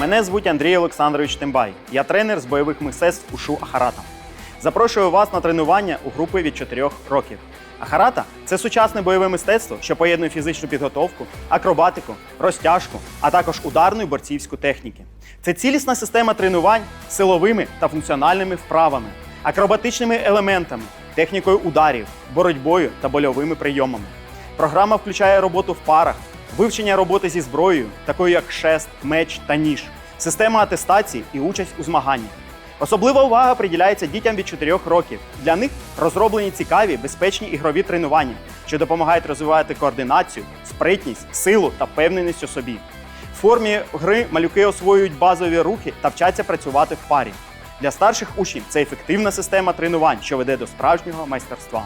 Мене звуть Андрій Олександрович Тембай. Я тренер з бойових мистецтв Ушу Ахарата. Запрошую вас на тренування у групи від 4 років. Ахарата це сучасне бойове мистецтво, що поєднує фізичну підготовку, акробатику, розтяжку, а також ударну і борцівську техніки. Це цілісна система тренувань силовими та функціональними вправами, акробатичними елементами, технікою ударів, боротьбою та больовими прийомами. Програма включає роботу в парах, вивчення роботи зі зброєю, такою як шест, меч та ніж, система атестації і участь у змаганнях. Особлива увага приділяється дітям від 4 років. Для них розроблені цікаві, безпечні ігрові тренування, що допомагають розвивати координацію, спритність, силу та впевненість у собі. В формі гри малюки освоюють базові рухи та вчаться працювати в парі. Для старших учнів це ефективна система тренувань, що веде до справжнього майстерства.